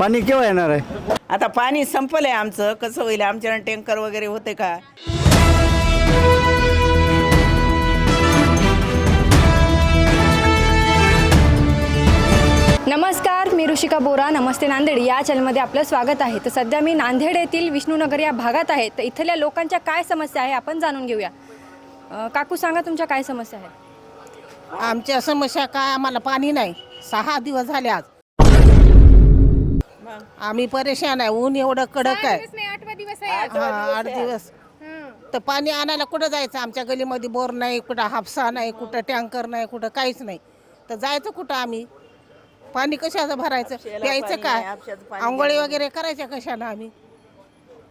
पाणी केव्हा येणार आहे? आता पाणी संपलंय आमचं. कसं होईल? आमच्याकडे टँकर वगैरे होते का? नमस्कार मी ऋषिका बोरा. नमस्ते नांदेड. या चॅनलमध्ये आपलं स्वागत आहे. तर सध्या मी नांदेड येथील विष्णुनगर या भागात आहे. तर इथल्या लोकांच्या काय समस्या आहे आपण जाणून घेऊया. अ, काकू सांगा तुमच्या काय समस्या आहे आमच्या समस्या काय? आम्हाला पाणी नाही. सहा दिवस झाले आज. आम्ही परेशान आहे. ऊन एवढं कडक आहे. हा आठ दिवस तर पाणी आणायला कुठं जायचं? आमच्या गलीमध्ये बोर नाही कुठं हापसा नाही कुठं टँकर नाही कुठं काहीच नाही. तर जायचं कुठं आम्ही? पाणी कशाचं भरायचं? प्यायचं काय? आंघोळी वगैरे करायच्या कशानं आम्ही?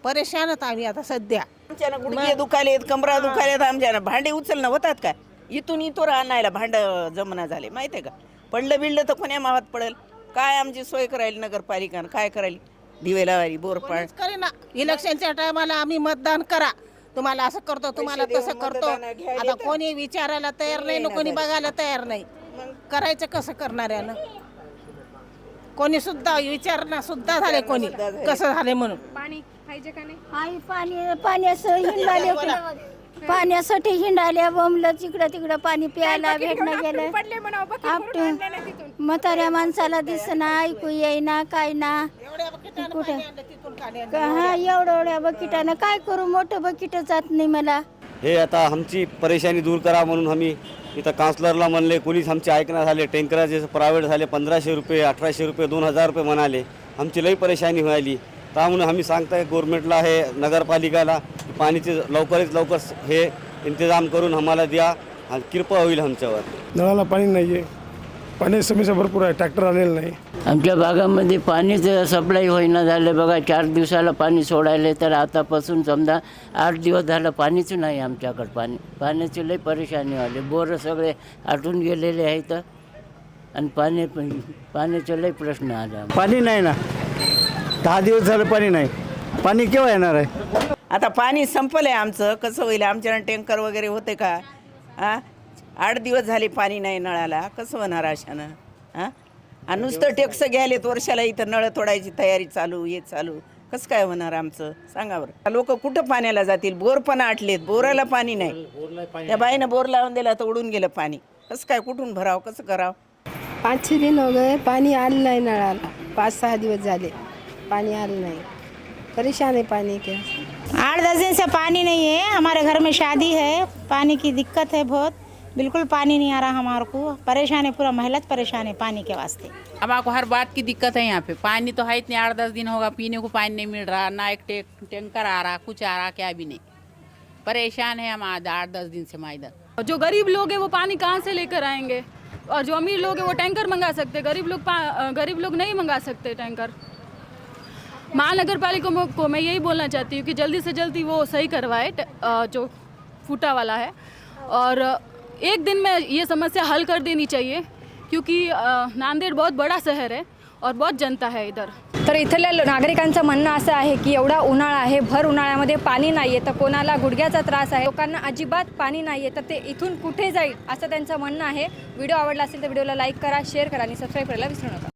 परेशानच आम्ही आता सध्या. आमच्यानं गुडघे दुखालेत कमरा दुखालेत आमच्यानं. भांडे उचलणं होतात का? इथून इथवर आणायला भांड जमना झाले माहिती आहे का? पडलं बिडलं तर कोण्या मावात पडेल? काय आमची सोय करायला नगरपालिकानं? काय करायला? दिवे लावायली बोरपाड कोणीच करेना इलेक्शनच्या टायमाला आम्ही मतदान करा. तुम्हाला असं करतो तुम्हाला तसं करतो. मतदान घ्यायला आता येतात. कोणी विचारायला तयार नाही ना कोणी बघायला तयार नाही. करायचं कसं करणाऱ्यानं? कोणी सुद्धा विचारणा सुद्धा झाले कोणी. कसं झाले म्हणून? पाणी पाहिजे का नाही? आई पाणी हिंडाले होते पाण्यासाठी हिंडाल्या बोंबलं तिकडं तिकडं पाणी प्यायला भेटणं गेलं. आपटून म्हाताऱ्या माणसाला दिसना ऐकू येईना काय ना. कुठं? हा एवढं एवढ्या बकिटानं. काय करू मोठं बकिट जात नाही मला. हे आता आमची परेशानी दूर करा म्हणून आम्ही इथं काउन्सलरला म्हणले कोणीच आमचे ऐकणं झाले टँकराचे प्रायव्हेट झाले पंधराशे रुपये अठराशे रुपये दोन हजार रुपये म्हणाले. आमची लई परेशानी व्हायली. त्यामुळे आम्ही सांगताय गव्हर्नमेंटला हे नगरपालिकाला पाणीचे लवकरात लवकर हे इंतजाम करून आम्हाला द्या आणि कृपा होईल आमच्यावर. नळाला पाणी नाही आहे पाण्याची समस्या भरपूर आहे ट्रॅक्टर आलेलं नाही. आमच्या भागामध्ये पाणीच सप्लाय होईना झालं. बघा चार दिवसाला पाणी सोडायले तर आतापासून समजा आठ दिवस झालं पाणीच नाही आमच्याकडं पाणी. पाण्याची लई परेशानी आली. बोरं सगळे आटून गेलेले आहेत. आणि पाणी पाण्याचे लई प्रश्न आले आम्हाला. पाणी नाही ना. दहा दिवस झालं पाणी नाही. पाणी केव्हा येणार आहे? आता पाणी संपलंय आमचं. कसं होईल? आमच्याकडे टँकर वगैरे होते का? हा आठ दिवस झाले पाणी नाही नळाला. कसं होणार अशानं हा आणि नुसतं टेक्स घ्यायलेत वर्षाला. इथं नळ तोडायची तयारी चालू हे चालू. कसं काय होणार आमचं? सांगा बरं. लोक कुठं पाण्याला जातील? बोर पण आटलेत. बोराला पाणी नाही. त्या बाईनं बोर लावून दिला तर उडून गेलं पाणी. कसं काय? कुठून भरावं? कसं करावं? पाच छः दिन हो गए पानी आल नहीं नळाला. पाच सहा दिवस झाले. पानी आल नहीं। परेशान है पानी के। आठ दस दिन से पानी नहीं है हमारे घर में शादी है पानी की दिक्कत है बहुत। बिल्कुल पानी नहीं आ रहा हमारे को। परेशान है पूरा महिला परेशान है पानी के वास्ते। अब आपको हर बात की दिक्कत है यहाँ पे। पानी तो है इतने आठ दस दिन होगा पीने को पानी नहीं मिल रहा ना एक टे- टैंकर आ रहा कुछ आ रहा क्या भी नहीं। परेशान है हम आज आठ दस दिन से मैं इधर। जो गरीब लोग हैं वो पानी कहाँ से लेकर आएँगे? और जो अमीर लोग हैं वो टैंकर मंगा सकते हैं। गरीब लोग गरीब लोग नहीं मंगा सकते टैंकर। महानगर पालिका को- को मैं यही बोलना चाहती हूँ कि जल्दी से जल्दी वो सही करवाए जो फूटा वाला है। और एक दिन में ये समस्या हल कर देनी चाहिए क्योंकि नांदेड़ बहुत बड़ा शहर है और बहुत जनता है इधर। तर इथल्या नागरिकांचं म्हणणं असं आहे की एवढा उन्हाळा आहे भर उन्हाळ्यामध्ये पाणी नाही आहे तर कोणाला गुडघ्याचा त्रास आहे? लोकांना अजिबात पाणी नाही आहे तर ते इथून कुठे जाईल असं त्यांचं म्हणणं आहे. व्हिडिओ आवडला असेल तर व्हिडिओला लाईक करा शेअर करा आणि सबस्क्राईब करायला विसरू नका.